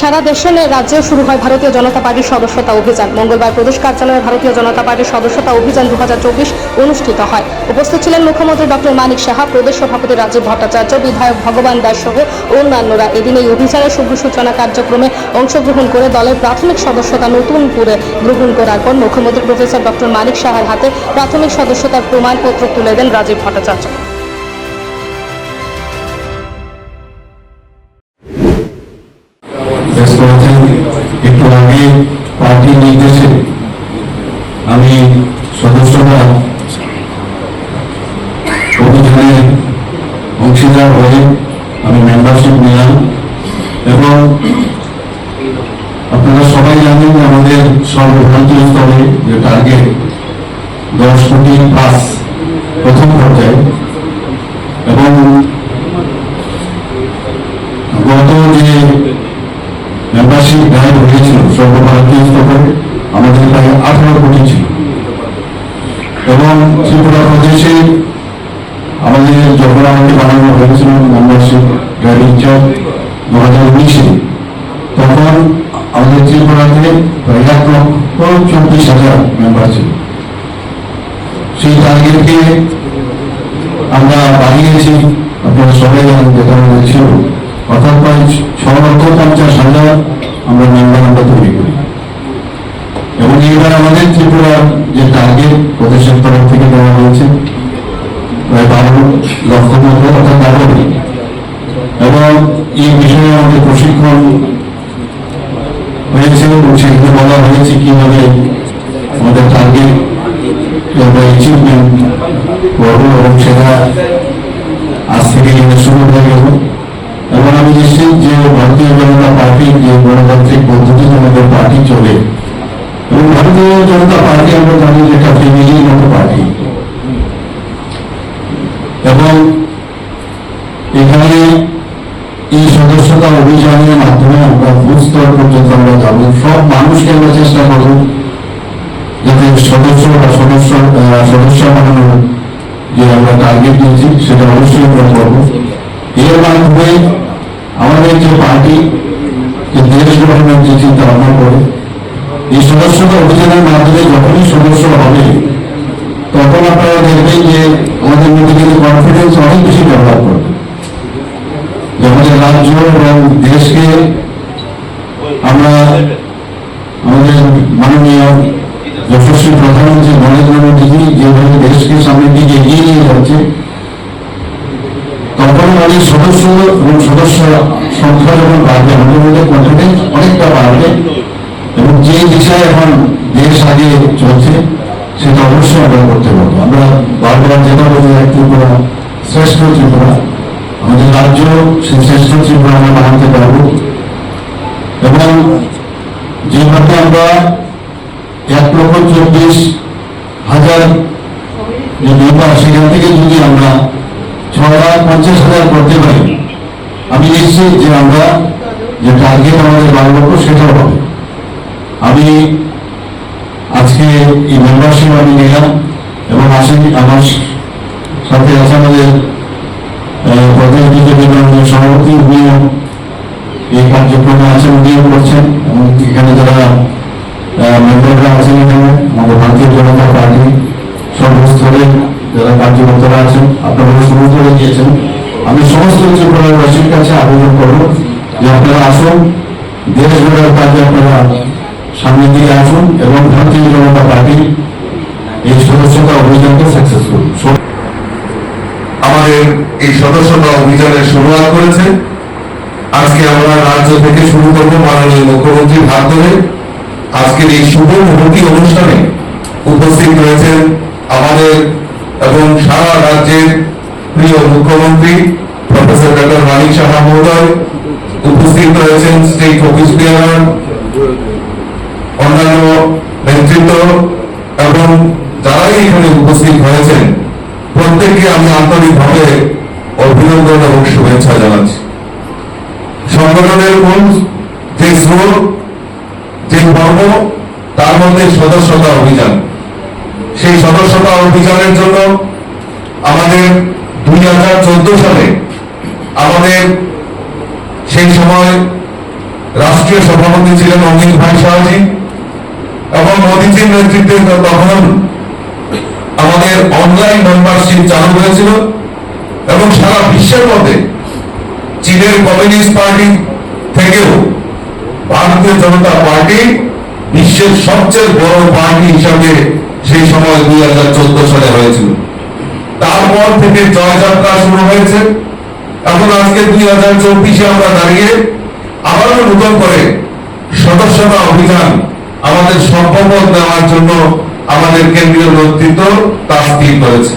সারা দেশে নিয়ে রাজ্যে শুরু হয় ভারতীয় জনতা পার্টির সদস্যতা অভিযান। মঙ্গলবার প্রদেশ কার্যালয়ে ভারতীয় জনতা পার্টির সদস্যতা অভিযান দু হাজার চব্বিশ অনুষ্ঠিত হয়। উপস্থিত ছিলেন মুখ্যমন্ত্রী ডক্টর মানিক সাহা, প্রদেশ সভাপতি রাজীব ভট্টাচার্য, বিধায়ক ভগবান দাস সহ অন্যান্যরা। এদিন এই অভিযানের শুভ সূচনা কার্যক্রমে অংশগ্রহণ করে দলের প্রাথমিক সদস্যতা নতুন করে গ্রহণ করার পর মুখ্যমন্ত্রী প্রফেসর ডক্টর মানিক সাহার হাতে প্রাথমিক সদস্যতার প্রমাণপত্র তুলে দেন রাজীব ভট্টাচার্য। আগে পার্টির নির্দেশে আমি সদস্যরা অভিযানে অংশীদার হয়ে আমি মেম্বারশিপ নিলাম এবং আপনারা সবাই জানেন আমাদের সর্বভারতীয় স্তরে যে টার্গেট দশ কোটি পাস প্রথম পর্যায়ে এবং গত যে মেম্বারশিপ গাইড হয়েছিল সর্বভারতীয় স্তরে আমাদের প্রায় আঠারো কোটি ছিল। এবং ত্রিপুরা প্রদেশে আমাদের যখন আমাকে বানানো হয়েছিল মেম্বারশিপ গাইড ইনচার্জ দু হাজার উনিশে, তখন আমাদের ত্রিপুরাতে প্রায় এক লক্ষ চব্বিশ হাজার মেম্বার ছিল। সেই টার্গেটকে আমরা বাড়িয়েছি আপনারা সবাই জানেন যেটা ছিল অর্থাৎ প্রায় ছ লক্ষ পঞ্চাশ হাজার আমরা মেম্বার তৈরি করি। এবং এইবার আমাদের ত্রিপুরার যে টার্গেট প্রদেশের তরফ থেকে দেওয়া হয়েছে, প্রায় বারো লক্ষ মতো অর্থাৎ বারোটি এবং এই বিষয়ে আমাদের প্রশিক্ষণ হয়েছে এবং সেখানে বলা হয়েছে কীভাবে আমাদের টার্গেট আমরা অ্যাচিভমেন্ট করব এবং সেটা আজ থেকে শুরু হয়ে গেল। এবং আমি নিশ্চিত যে ভারতীয় জনতা পার্টির যে গণতান্ত্রিক পদ্ধতিতে আমাদের পার্টি চলে, এবং ভারতীয় জনতা পার্টি আমরা জানি যে একটা ফ্যামিলির মতো পার্টি। এবং এখানে এই সদস্যতা অভিযানের মাধ্যমে আমরা বুথ পর্যন্ত আমরা যাব। সব মানুষকে আমরা চেষ্টা করব যাতে সদস্য বা সদস্য সদস্য বানানোর যে আমরা টার্গেট দিয়েছি সেটা অবশ্যই আমরা করব। এর মাধ্যমে আমাদের যে পার্টি যে দেশ গঠনের চিন্তা ভাবনা করে এই সদস্যতা অভিযানের মাধ্যমে যখনই সদস্য হবে, তখন আপনারা দেখবেন যে আমাদের মধ্যে কিন্তু কনফিডেন্স অনেক বেশি ডেভেলপ করবে যে আমাদের রাজ্য এবং দেশকে আমরা আমাদের মাননীয় যশস্বী প্রধানমন্ত্রী নরেন্দ্র মোদীজি যেভাবে দেশকে সামনের দিকে এগিয়ে নিয়ে যাচ্ছে তখন অনেক সদস্য এবং সদস্য সংখ্যা যখন বাড়বে। আমাদের কনফিডেন্স অনেকটা বাড়বে এবং যে দিশায় এখন দেশ আগে চলছে, সেটা অবশ্যই আমরা করতে পারব। আমরা বারবার যেটা বলি ত্রিপুরা শ্রেষ্ঠ ত্রিপুরা। আমাদের রাজ্য সেই শ্রেষ্ঠ ত্রিপুরা আমরা বানাতে পারব। এবং যেভাবে আমরা এক লক্ষ চব্বিশ হাজার যে মেম্বার সেখান থেকে যদি আমরা ছ লাখ পঞ্চাশ হাজার করতে পারি আমি নিশ্চিত যে আমরা যে টার্গেট আমাদের লক্ষ, সেটাও হবে। আমি আজকে এই মেম্বারশিপ আমি নিলাম এবং আসি আমার সাথে আছে আমাদের প্রতিনিধি যে সভাপতি উনিও এই কার্যক্রমে আছেন, উনিও করছেন। এবং এখানে যারা মেম্বাররা আছেন এখানে, আমাদের ভারতীয় জনতা পার্টি সর্বস্তরে যারা কার্যকর্তারা আছেন, আপনারা সমস্ত গিয়েছেন। আমি সমস্ত ত্রিপুরাবাসীর কাছে আবেদন করব যে আপনারা আসুন, দেশ গড়ার কাজে আপনারা সামনের দিকে আসুন এবং ভারতীয় জনতা পার্টির এই সদস্যতা অভিযানকে সাকসেস করুন আমাদের এই সদস্যতা অভিযানের শুরুয়াত করেছে। আজকে আমরা রাজ্য থেকে শুরু করব মাননীয় মুখ্যমন্ত্রীর হাত ধরে আজকের এই শুভ মুহূর্তি অনুষ্ঠানে উপস্থিত রয়েছেন আমাদের এবং সারা রাজ্যের প্রিয় মুখ্যমন্ত্রী সাহা মহোদয় উপস্থিত রয়েছেন স্টেট অফিস বিহার অন্যান্য নেতৃত্ব এবং যারাই এখানে উপস্থিত হয়েছেন প্রত্যেককে আমি আন্তরিকভাবে অভিনন্দন এবং শুভেচ্ছা জানাচ্ছি। সংগঠনের মূল যে স্রোত, যে কর্ম তার মধ্যে সদস্যতা অভিযান। সেই সদস্যতা অভিযানের জন্য আমাদের দুই হাজার চোদ্দ সালে আমাদের সেই সময় রাষ্ট্রীয় সভাপতি ছিলেন অমিত ভাই শাহজি এবং মোদীজির নেতৃত্বে তখন আমাদের অনলাইন মেম্বারশিপ চালু হয়েছিল এবং সারা বিশ্বের মধ্যে চীনের কমিউনিস্ট পার্টি থেকেও ভারতীয় জনতা পার্টি বিশ্বের সবচেয়ে বড় পার্টি হিসাবে সেই সময় দুই হাজার চোদ্দ সালে হয়েছিল। তারপর থেকে জয়যাত্রা শুরু হয়েছে। এখন আজকে দুই হাজার চব্বিশে আমরা দাঁড়িয়ে আবারও নতুন করে সদস্যতা অভিযান আমাদের সম্পদ নেওয়ার জন্য আমাদের কেন্দ্রীয় নেতৃত্ব তা স্থির করেছে।